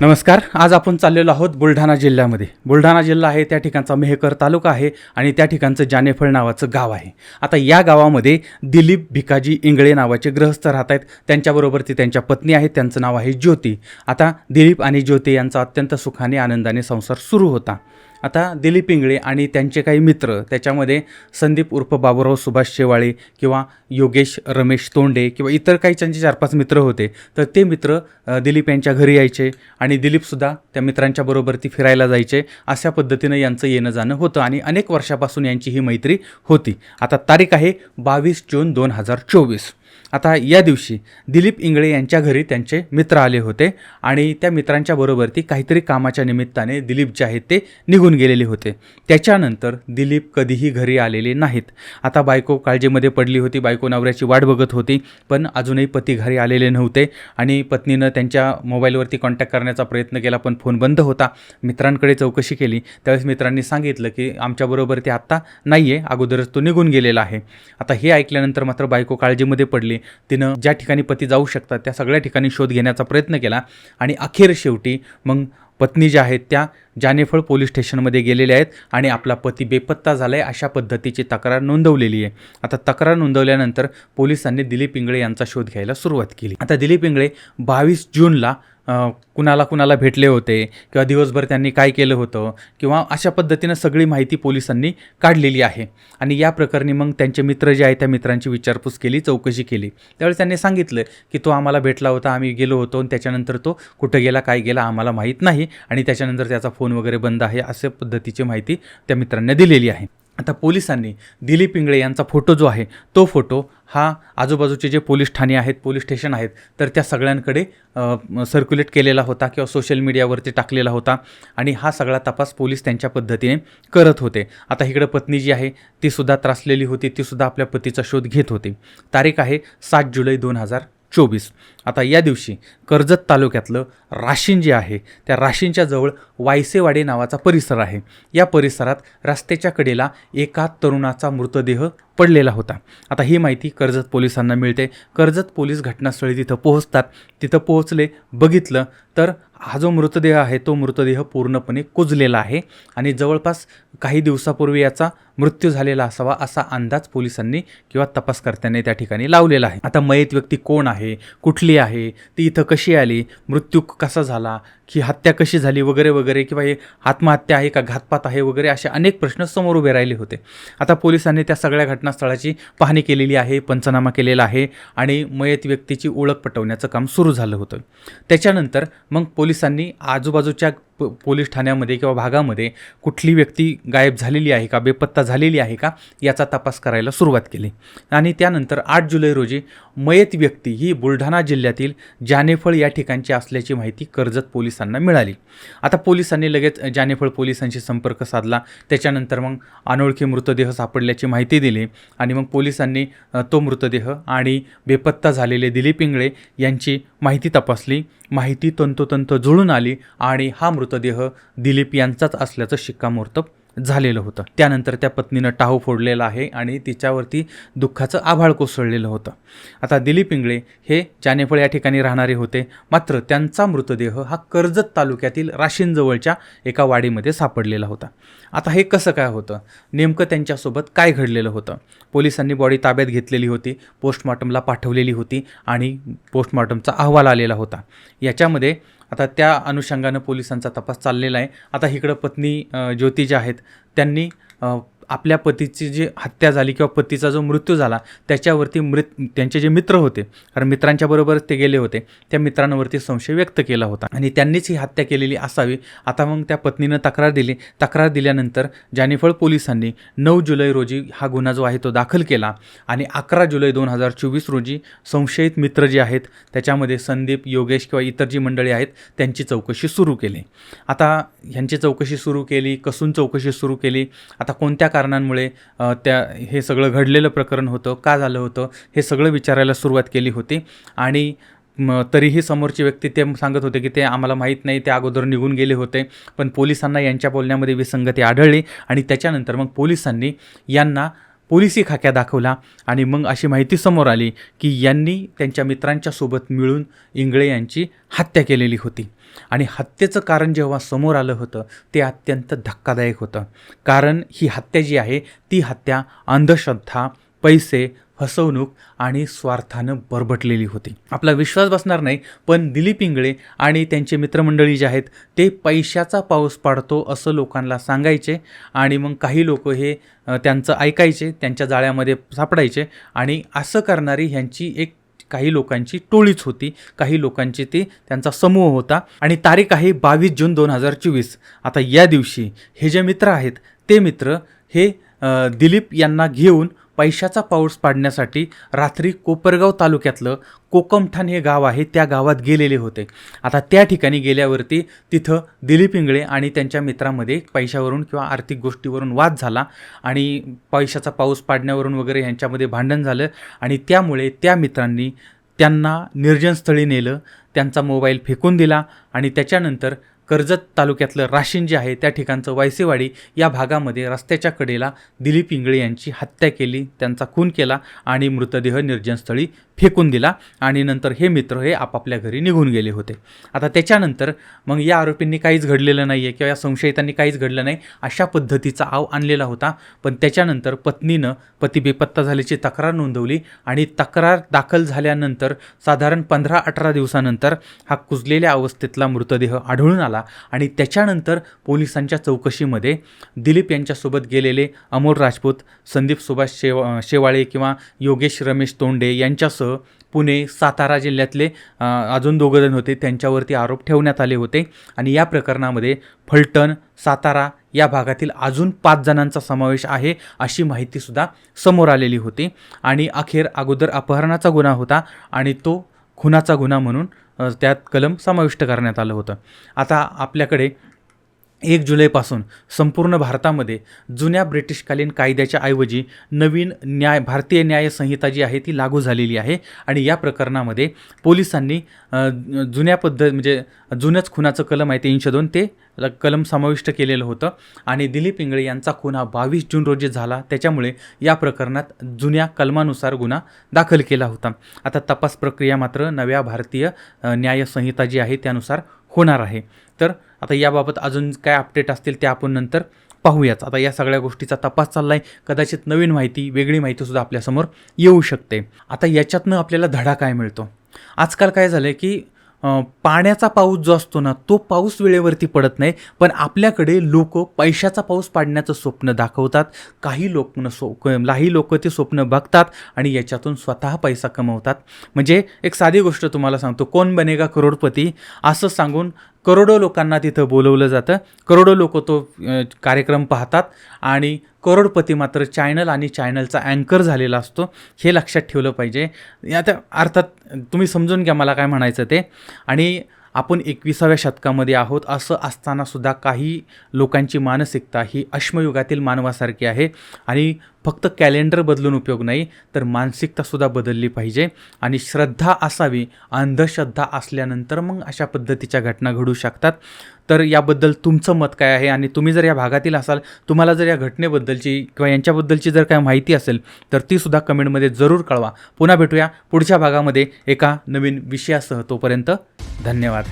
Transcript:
नमस्कार. आज आपण चाललेलो आहोत बुलढाणा जिल्ह्यामध्ये. बुलढाणा जिल्हा आहे त्या ठिकाणचा मेहकर तालुका आहे आणि त्या ठिकाणचं जानेफळ नावाचं गाव आहे. आता या गावामध्ये दिलीप भिकाजी इंगळे नावाचे ग्रहस्थ राहत आहेत त्यांच्याबरोबर ती त्यांच्या पत्नी आहेत. त्यांचं नाव आहे ज्योती. आता दिलीप आणि ज्योती यांचा अत्यंत सुखाने आनंदाने संसार सुरू होता. आता दिलीप इंगळे आणि त्यांचे काही मित्र त्याच्यामध्ये संदीप उर्फ बाबूराव सुभाष शेवाळे किंवा योगेश रमेश तोंडे किंवा इतर काही त्यांचे चार पाच मित्र होते. तर ते मित्र दिलीप यांच्या घरी यायचे आणि दिलीपसुद्धा त्या मित्रांच्या बरोबर ती फिरायला जायचे. अशा पद्धतीनं यांचं येणं जाणं होतं आणि अनेक वर्षापासून यांची ही मैत्री होती. आता तारीख आहे बावीस जून दोन हजार चोवीस. आता या दिवशी दिलीप इंगळे यांच्या घरी त्यांचे मित्र आले होते आणि त्या मित्रांच्या बरोबर ती काहीतरी कामाच्या निमित्ताने दिलीप जे आहेत ते निघून गेलेले होते. त्याच्यानंतर दिलीप कधीही घरी आलेले नाहीत. आता बायको काळजीमध्ये पडली होती बायको नवऱ्याची वाट बघत होती पण अजूनही पती घरी आलेले नव्हते आणि पत्नीनं त्यांच्या मोबाईलवरती कॉन्टॅक्ट करण्याचा प्रयत्न केला पण फोन बंद होता. मित्रांकडे चौकशी केली. त्यावेळेस मित्रांनी सांगितलं की आमच्याबरोबर ते आत्ता नाही आहे अगोदरच तो निघून गेलेला आहे. आता हे ऐकल्यानंतर मात्र बायको काळजीमध्ये पडली. तिनं ज्या ठिकाणी पती जाऊ शकतात त्या सगळ्या ठिकाणी शोध घेण्याचा प्रयत्न केला. आणि अखेर शेवटी मग पत्नी ज्या आहेत त्या जानेफळ पोलीस स्टेशनमध्ये गेलेल्या आहेत आणि आपला पती बेपत्ता झाला आहे अशा पद्धतीची तक्रार नोंदवलेली आहे. आता तक्रार नोंदवल्यानंतर पोलिसांनी दिलीप इंगळे यांचा शोध घ्यायला सुरुवात केली. आता दिलीप इंगळे बावीस जूनला कुणाला कुणाला भेटले होते किंवा दिवसभर त्यांनी काय केलं होतं किंवा अशा पद्धतीनं सगळी माहिती पोलिसांनी काढलेली आहे. आणि या प्रकरणी मग त्यांचे मित्र जे आहेत त्या मित्रांची विचारपूस केली चौकशी केली. त्यावेळेस त्यांनी सांगितलं की तो आम्हाला भेटला होता आम्ही गेलो होतो आणि त्याच्यानंतर तो कुठं गेला काय गेला आम्हाला माहीत नाही आणि त्याच्यानंतर त्याचा फोन वगैरे बंद आहे अशा पद्धतीची माहिती त्या मित्रांनी दिलेली आहे. आता पोलिसांनी दिलीप इंगळे यांचा फोटो जो आहे तो फोटो हा आजूबाजूचे जे पोलीस ठाणे आहेत पोलीस स्टेशन आहेत तर त्या सगळ्यांकडे सर्क्युलेट केलेला होता किंवा सोशल मीडियावरती टाकलेला होता आणि हा सगळा तपास पोलीस त्यांच्या पद्धतीने करत होते. आता इकडं पत्नी जी आहे तीसुद्धा त्रासलेली होती तीसुद्धा आपल्या पतीचा शोध घेत होती. तारीख आहे सात जुलै दोन हजार चोवीस. आता या दिवशी कर्जत तालुक्यातलं राशीन जे आहे त्या राशींच्या जवळ वायसेवाडी नावाचा परिसर आहे. या परिसरात रस्त्याच्या कडेला एका तरुणाचा मृतदेह पडलेला होता. आता ही माहिती कर्जत पोलिसांना मिळते. कर्जत पोलीस घटनास्थळी तिथं पोहोचतात. तिथं पोहोचले बघितलं तर हा जो मृतदेह आहे तो मृतदेह पूर्णपणे कुजलेला आहे आणि जवळपास काही दिवसापूर्वी याचा मृत्यू झालेला असावा असा अंदाज पोलिसांनी किंवा तपासकर्त्यांनी त्या ठिकाणी लावलेला आहे. आता मयत व्यक्ती कोण आहे? कुठली आहे? ती इथं कशी आली? मृत्यू कसा झाला? की हत्या कशी झाली वगैरे वगैरे किंवा हे आत्महत्या आहे का घातपात आहे वगैरे असे अनेक प्रश्न समोर उभे राहिले होते. आता पोलिसांनी त्या सगळ्या घटनास्थळाची पाहणी केलेली आहे पंचनामा केलेला आहे आणि मयत व्यक्तीची ओळख पटवण्याचं काम सुरू झालं होतं. त्याच्यानंतर मग पोलिसांनी आजूबाजूच्या प पोलीस ठाण्यामध्ये किंवा भागामध्ये कुठली व्यक्ती गायब झालेली आहे का बेपत्ता झालेली आहे का याचा तपास करायला सुरुवात केली. आणि त्यानंतर आठ जुलै रोजी मयत व्यक्ती ही बुलढाणा जिल्ह्यातील जानेफळ या ठिकाणची असल्याची माहिती कर्जत पोलिसांना मिळाली. आता पोलिसांनी लगेच जानेफळ पोलिसांशी संपर्क साधला. त्याच्यानंतर मग अनोळखी मृतदेह सापडल्याची माहिती दिली आणि मग पोलिसांनी तो मृतदेह आणि बेपत्ता झालेले दिलीप इंगळे यांची माहिती तपासली माहिती तंतोतंत जुळून आली आणि हा मृतदेह दिलीप यांचाच असल्याचं शिक्कामोर्तब झालेलं होतं. त्यानंतर त्या पत्नीनं टाहू फोडलेला आहे आणि तिच्यावरती दुःखाचं आभाळ कोसळलेलं होतं. आता दिलीप इंगळे हे जानेफळ या ठिकाणी राहणारे होते. मात्र त्यांचा मृतदेह हा कर्जत तालुक्यातील राशींजवळच्या एका वाडीमध्ये सापडलेला होता. आता हे कसं काय होतं? नेमकं त्यांच्यासोबत काय घडलेलं होतं? पोलिसांनी बॉडी ताब्यात घेतलेली होती पोस्टमॉर्टमला पाठवलेली होती आणि पोस्टमॉर्टमचा अहवाल आलेला होता. याच्यामध्ये आता त्या अनुषंगानं पोलिसांचा तपास चाललेला आहे. आता इकडं पत्नी ज्योती ज्या आहेत त्यांनी आपल्या पतीची जी हत्या झाली किंवा पतीचा जो मृत्यू झाला त्याच्यावरती मृत त्यांचे जे मित्र होते कारण मित्रांच्या बरोबरच ते गेले होते त्या मित्रांवरती संशय व्यक्त केला होता. आणि त्यांनीच ही हत्या केलेली असावी. आता मग त्या पत्नीनं तक्रार दिली. तक्रार दिल्यानंतर जानेफळ पोलिसांनी नऊ जुलै रोजी हा गुन्हा जो आहे तो दाखल केला. आणि अकरा जुलै दोन हजार चोवीस रोजी संशयित मित्र जे आहेत त्याच्यामध्ये संदीप योगेश किंवा इतर जी मंडळी आहेत त्यांची चौकशी सुरू केली. आता ह्यांची चौकशी सुरू केली कसून चौकशी सुरू केली आता कोणत्या कारणांमुळे त्या हे सगळं घडलेलं प्रकरण होतं का झालं होतं हे सगळं विचारायला सुरुवात केली होती. आणि म तरीही समोरची व्यक्ती ते सांगत होते की ते आम्हाला माहीत नाही ते अगोदर निघून गेले होते. पण पोलिसांना यांच्या बोलण्यामध्ये विसंगती आढळली आणि त्याच्यानंतर मग पोलिसांनी यांना पोलिसी खाक्या दाखवला आणि मग अशी माहिती समोर आली की यांनी त्यांच्या मित्रांच्या सोबत मिळून इंगळे यांची हत्या केलेली होती. आणि हत्येचं कारण जेव्हा समोर आलं होतं ते अत्यंत धक्कादायक होतं. कारण ही हत्या जी आहे ती हत्या अंधश्रद्धा पैसे फसवणूक आणि स्वार्थानं बरबटलेली होती. आपला विश्वास बसणार नाही पण दिलीप इंगळे आणि त्यांचे मित्रमंडळी जे आहेत ते पैशाचा पाऊस पाडतो असं लोकांना सांगायचे आणि मग काही लोक हे त्यांचं ऐकायचे त्यांच्या जाळ्यामध्ये सापडायचे आणि असं करणारी ह्यांची एक काही लोकांची टोळीच होती. काही लोकांची ती त्यांचा समूह होता आणि तारीख आहे बावीस जून दोन हजार चोवीस. आता या दिवशी हे जे मित्र आहेत ते मित्र हे दिलीप यांना घेऊन पैशाचा पाऊस पाडण्यासाठी रात्री कोपरगाव तालुक्यातलं कोकमठाण हे गाव आहे त्या गावात गेलेले होते. आता त्या ठिकाणी गेल्यावरती तिथं दिलीप इंगळे आणि त्यांच्या मित्रामध्ये पैशावरून किंवा आर्थिक गोष्टीवरून वाद झाला आणि पैशाचा पाऊस पाडण्यावरून वगैरे यांच्यामध्ये भांडण झालं आणि त्यामुळे त्या मित्रांनी त्यांना निर्जनस्थळी नेलं त्यांचा मोबाईल फेकून दिला आणि त्याच्यानंतर कर्जत तालुक्यातलं राशीन जे आहे त्या ठिकाणचं वायसेवाडी या भागामध्ये रस्त्याच्या कडेला दिलीप इंगळे यांची हत्या केली त्यांचा खून केला आणि मृतदेह निर्जनस्थळी फेकून दिला आणि नंतर हे मित्र हे आपापल्या घरी निघून गेले होते. आता त्याच्यानंतर मग या आरोपींनी काहीच घडलेलं नाही आहे किंवा या संशयितांनी काहीच घडलं नाही अशा पद्धतीचा आव आणलेला होता. पण त्याच्यानंतर पत्नीनं पती बेपत्ता झाल्याची तक्रार नोंदवली आणि तक्रार दाखल झाल्यानंतर साधारण पंधरा अठरा दिवसानंतर हा कुजलेल्या अवस्थेतला मृतदेह आढळून आला आणि त्याच्यानंतर पोलिसांच्या चौकशीमध्ये दिलीप यांच्यासोबत गेलेले अमोल राजपूत संदीप सुभाष शेव शेवाळे किंवा योगेश रमेश तोंडे यांच्यासह पुणे सातारा जिल्ह्यातले अजून दोघं जण होते. त्यांच्यावरती आरोप ठेवण्यात आले होते. आणि या प्रकरणामध्ये फलटण सातारा या भागातील अजून पाच जणांचा समावेश आहे अशी माहितीसुद्धा समोर आलेली होती. आणि अखेर अगोदर अपहरणाचा गुन्हा होता आणि तो खुनाचा गुन्हा म्हणून त्यात कलम समाविष्ट करण्यात आलं होतं. आता आपल्याकडे एक जुलैपासून संपूर्ण भारतामध्ये जुन्या ब्रिटिशकालीन कायद्याच्या ऐवजी नवीन न्याय भारतीय न्याय संहिता जी आहे ती लागू झालेली आहे आणि या प्रकरणामध्ये पोलिसांनी जुन्या पद्धत म्हणजे जुन्याच खुनाचं कलम आहे तीनशे दोन ते कलम समाविष्ट केलेलं होतं आणि दिलीप इंगळे यांचा खून हा बावीस जून रोजी झाला. त्याच्यामुळे या प्रकरणात जुन्या कलमानुसार गुन्हा दाखल केला होता. आता तपास प्रक्रिया मात्र नव्या भारतीय न्यायसंहिता न्याय संहिता जी आहे त्यानुसार होणार आहे. तर आता याबाबत अजून काय अपडेट असतील ते आपण नंतर पाहूयाच आता या सगळ्या गोष्टीचा तपास चालला आहे कदाचित नवीन माहिती वेगळी माहितीसुद्धा आपल्यासमोर येऊ शकते. आता याच्यातनं आपल्याला धडा काय मिळतो? आजकाल काय झालं आहे की पाण्याचा पाऊस जो असतो ना तो पाऊस वेळेवरती पडत नाही पण आपल्याकडे लोक पैशाचा पाऊस पाडण्याचं स्वप्न दाखवतात. काही लोक सो काही लोक ते स्वप्न बघतात आणि याच्यातून स्वतः पैसा कमवतात. म्हणजे एक साधी गोष्ट तुम्हाला सांगतो. कोण बनेगा करोडपती? असं सांगून करोडो लोकांना तिथं बोलवलं जातं. करोडो लोक तो कार्यक्रम पाहतात आणि करोडपती मात्र चॅनल आणि चॅनलचा अँकर झालेला असतो. हे लक्षात ठेवलं पाहिजे. आता अर्थात तुम्ही समजून घ्या मला काय म्हणायचं ते. आणि आपण एकविसाव्या शतकामध्ये आहोत. असं असतानासुद्धा काही लोकांची मानसिकता ही अश्मयुगातील मानवासारखी आहे आणि फक्त कॅलेंडर बदलून उपयोग नाही तर मानसिकतासुद्धा बदलली पाहिजे आणि श्रद्धा असावी अंधश्रद्धा असल्यानंतर मग अशा पद्धतीच्या घटना घडू शकतात. तर याबद्दल तुमचं मत काय आहे? आणि तुम्ही जर या भागातील असाल तुम्हाला जर या घटनेबद्दलची किंवा यांच्याबद्दलची जर काय माहिती असेल तर तीसुद्धा कमेंटमध्ये जरूर कळवा. पुन्हा भेटूया पुढच्या भागामध्ये एका नवीन विषयासह तोपर्यंत धन्यवाद.